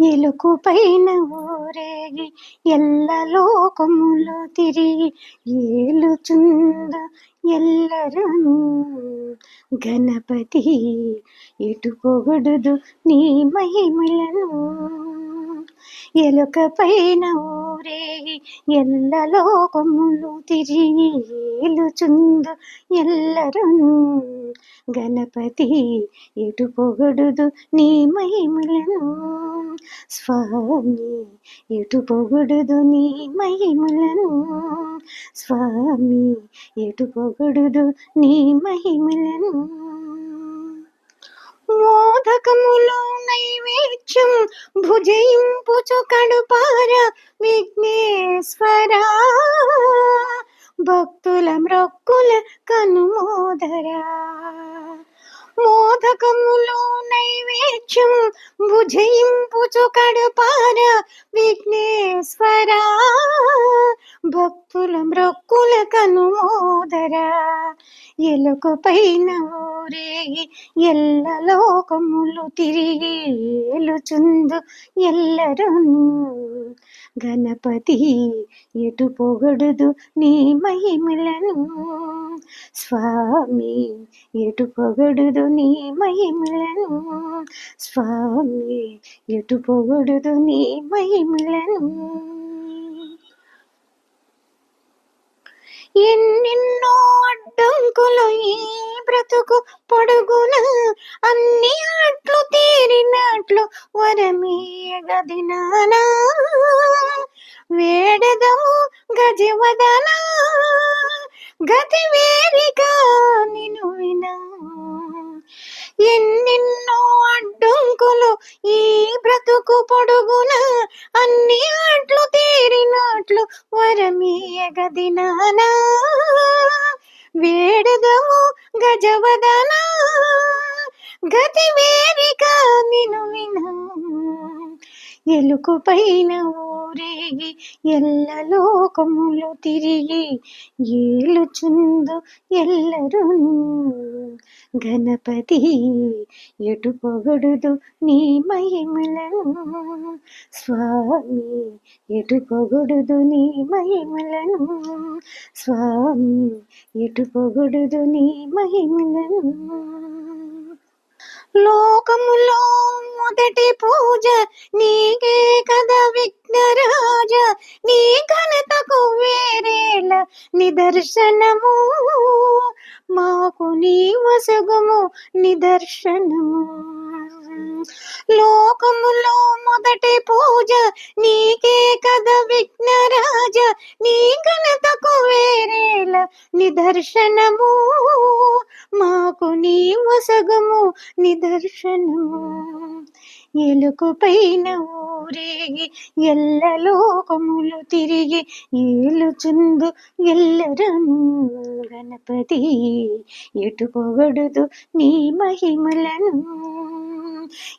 ఎలుకు పైన ఊరేగి ఎల్ల లోకములు తిరిగి ఏలుచుంద ఎల్లరను గణపతి ఎటు పొగడుదు నీ మహిమలను? ఎలుక పైన ఊరేగి ఎల్లలోకములు తిరిగి ఏలుచుందు ఎల్లరను గణపతి ఎటు పొగడుదు నీ మహిమలను? స్వామి ఎటు పొగడుదు నీ మహిమలను? స్వామి ఎటు పొగడుదు నీ మహిమలను? మోదకములో నైవేద్యం భుజయింపుచు కడుపార విఘ్నేశ్వర భక్తుల మ్రొక్కుల కనుమోదరా. మోదకములో నైవేద్యం భుజయింపుచు కడుపార విఘ్నేశ్వరా. భక్తుల మ్రొక్కుల కనుమోదరా ఎలుక పైన ఊరే ఎల్ల లోకములు తిరిగి ఏలుచుందు ఎల్లరును గణపతి ఎటు పొగడుదు నీ మహిమలను? స్వామి ఎటు పొగడుదు నీ మహిమలను? స్వామి ఎటు పొగడుదు నీ మహిమలను? ఎన్నెన్నో అడ్డంకులు ఈ బ్రతుకు పొడుగున అన్ని అట్లు తీరినట్లు వరమీయగదినానా వేడదము గజవదనా గతి వేరిగా నిను వినా. ఎన్నెన్నో అడ్డంకులు ఈ వరమీయగదినానా వేడదము గజవదనా గతి వేరిక నిను వినా. ఎలుకు పైన ఊరేగి ఎల్ల లోకములు తిరిగి ఏలుచుందు ఎల్లరును. గణపతి ఎటు పొగడుదు నీ మహిమలను? స్వామి ఎటు పొగడుదు నీ మహిమలను? స్వామి ఎటు పొగడుదు నీ మహిమలను? లోకములో మొదటి పూజ నీకే కదా విఘ్నరాజ. నీ ఘనతకు వేరేల నిదర్శనము మాకు నీ వసగము నిదర్శనము. లోకములో మొదటి పూజ నీకే కదా విఘ్నరాజ నీ ఘనతకు వేరేల నిదర్శనము. మాకు నీ వసగము నిదర్శనము. ఎలుక పైన ఊరేగి ఎల్ల లోకములు తిరిగి ఏలుచుందు ఎల్లరను గణపతి ఎటు పొగడుదు నీ మహిమలను?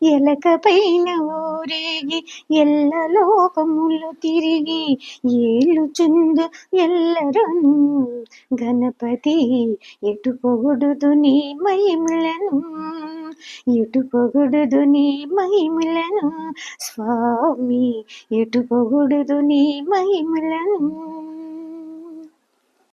ఎలక పైన ఊరేగి ఎల్ల లోకములు తిరిగి ఏలుచుందు ఎల్లరను. గణపతి ఎటు పొగుడుదు నీ మహిమలను? ఎటు పొగుడుదు నీ మహిమలను? స్వామి ఎటు పొగుడుదు నీ మహిమలను?